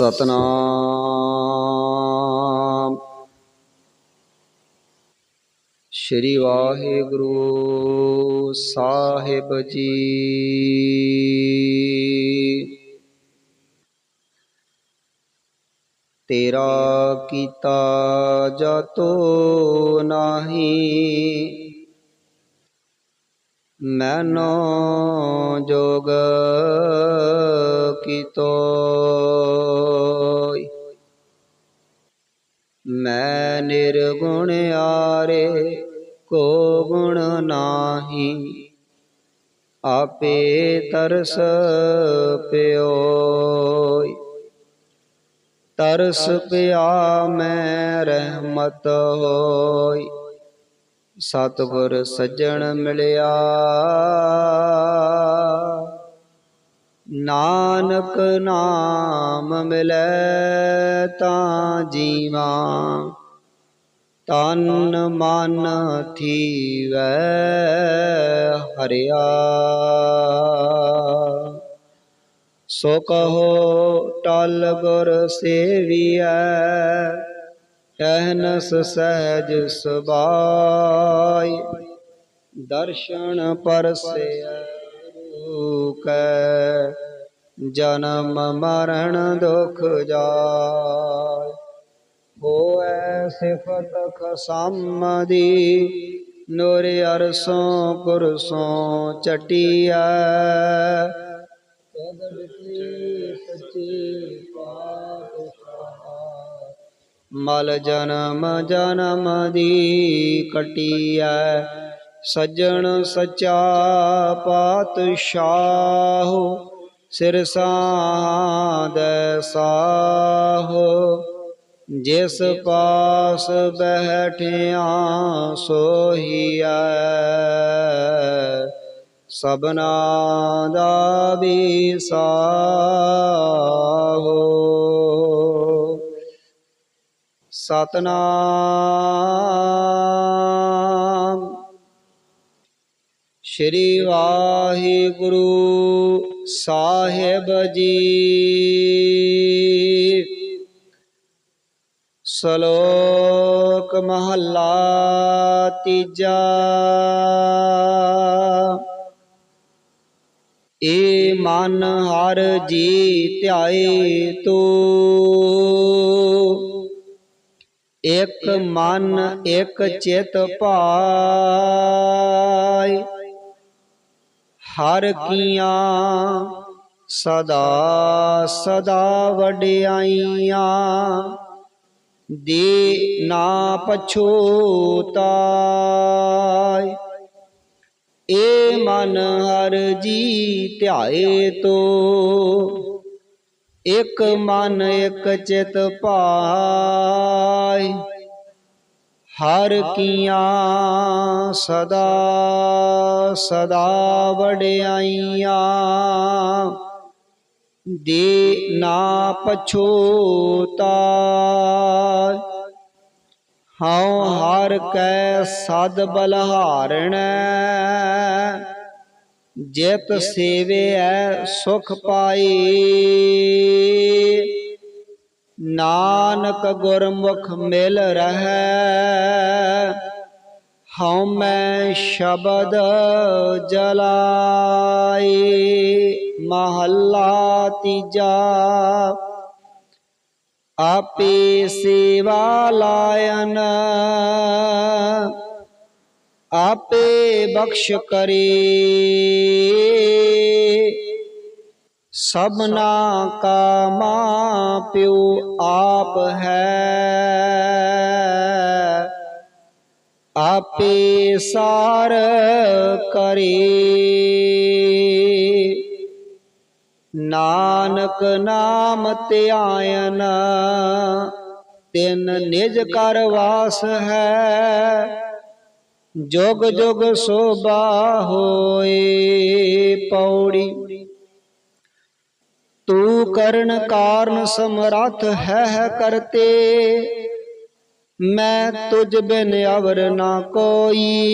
ਸਤਨਾਮ। ਸ਼੍ਰੀ ਵਾਹਿਗੁਰੂ ਸਾਹਿਬ ਜੀ। ਤੇਰਾ ਕੀਤਾ ਜਾਤੋ ਨਾਹੀ। ਮੈਨੋ ਜੋਗ ਕੀਤੋ ਮੈਂ ਨਿਰਗੁਣ ਆਰੇ ਕੋ ਗੁਣ ਨਾਹੀ, ਆਪੇ ਤਰਸ ਪਿਓਈ ਤਰਸ ਪਿਆ ਮੈਂ ਰਹਿਮਤ ਹੋਈ ਸਤਿਗੁਰ ਸੱਜਣ ਮਿਲਿਆ। ਨਾਨਕ ਨਾਮ ਮਿਲੈ ਤਾਂ ਜੀਵਾ, ਤਨ ਮਨ ਥੀਵੈ ਹਰਿਆ। ਸੋ ਕਹੋ ਟਲ ਗੁਰ ਸੇਵੀਐ ਕਹਿਨਸ ਸਹਿਜ ਸੁਭਾਈ, ਦਰਸ਼ਨ ਪਰਸਿਐ ਗੁਰੂ ਜਨਮ ਮਰਨ ਦੁਖ ਜਾਇ ਹੋਐ ਸਿਫਤ ਖਸਮ ਦੀ ਨੂਰ ਅਰਸੋਂ ਕੁਰਸੋਂ ਚਟੀਐ। ਪ੍ਰਗਟ ਕੀ ਮਲ ਜਨਮ ਜਨਮ ਦੀ ਕਟੀਐ, ਸੱਜਣ ਸਚਾ ਪਾਤਸ਼ਾਹ, ਸਿਰ ਸਾਦੈ ਸਾਹੋ। ਜਿਸ ਪਾਸ ਬਹਿਠਿਆ ਸੋਹੀਐ ਸਬਨਾ ਦਾ ਵਿਸਾਹੋ ਸਤਨਾਮ। ਸ਼੍ਰੀ ਵਾਹਿਗੁਰੂ ਸਾਹਿਬ ਜੀ। ਸ਼ਲੋਕ ਮਹੱਲਾ ਤੀਜਾ। ਏ ਮਨ ਹਰ ਜੀ ਧਿਆਏ ਤੋ। ਇਕ ਮਨ, ਇਕ ਚਿਤ ਭਾਈ ਹਰ ਕੀਆਂ ਸਦਾ ਸਦਾ ਵਡਿਆਈਆਂ। ਦੇ ਨਾ ਪਛੋਤਾਈ ਏ ਮਨ ਹਰ ਜੀ ਧਿਆਏ ਤੋ। ਇਕ ਮਨ, ਇਕ ਚਿਤ ਭਾਈ। ਹਰ ਕੀਆਂ ਸਦਾ ਸਦਾ ਵਡਿਆਈਆਂ। ਦੇ ਨਾ ਪਛੋਤਾ ਹਉ ਹਰ ਕੈ ਸਦ ਬਲਹਾਰਣੈ। ਜਿਤ ਸੇਵਿਐ ਸੁਖ ਪਾਈ। ਨਾਨਕ ਗੁਰਮੁਖ ਮਿਲ ਰਹੈ ਹਉ ਮੈਂ ਸ਼ਬਦ ਜਲਾਈ, ਮਹੱਲਾ ਤੀਜਾ। ਆਪੇ ਸੇਵਾ ਲਾਇਨ, ਆਪੇ ਬਖਸ਼ ਕਰੇ। ਸਭਨਾ ਕਾ ਮਾਂ ਪਿਓ ਆਪ ਹੈ। ਆਪੇ ਸਾਰ ਕਰੇ। ਨਾਨਕ ਨਾਮ ਧਿਆਇਨ, ਤਿਨ ਨਿਜ ਕਰ ਵਾਸ ਹੈ। ਜੁਗ ਜੁਗ ਸੋਭਾ ਹੋਏ ਪੌੜੀ। ਤੂੰ ਕਰਨ ਕਾਰਨ ਸਮਰੱਥ ਹੈ ਹੈ ਕਰਤੇ। ਮੈਂ ਤੁਝ ਬਿਨ ਅਵਰ ਨਾ ਕੋਈ।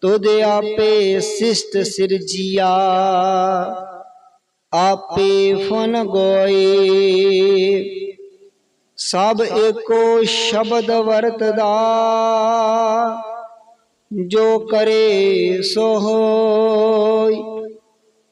ਤੁਧ ਆਪੇ ਸਿਸ਼ਟ ਸਿਰਜੀਆ, ਆਪੇ ਫਨ ਗੋਏ। ਸਭ ਏਕੋ ਸ਼ਬਦ ਵਰਤਦਾ, ਜੋ ਕਰੇ ਸੋ ਹੋਈ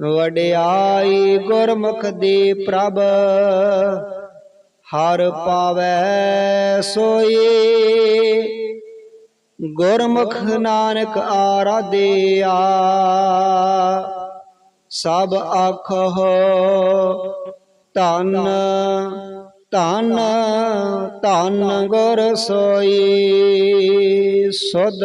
ਵਡਿਆਈ ਗੁਰਮੁਖ ਦੇ ਪ੍ਰਭ, ਹਰ ਪਾਵੈ ਸੋਈ। ਗੁਰਮੁਖ ਨਾਨਕ ਆਰਾਧਿਆ ਸਭ ਆਖੋ ਧੰਨ ਧੰਨ ਧੰਨ ਗੁਰ ਸੋਈ। ਸੁਧ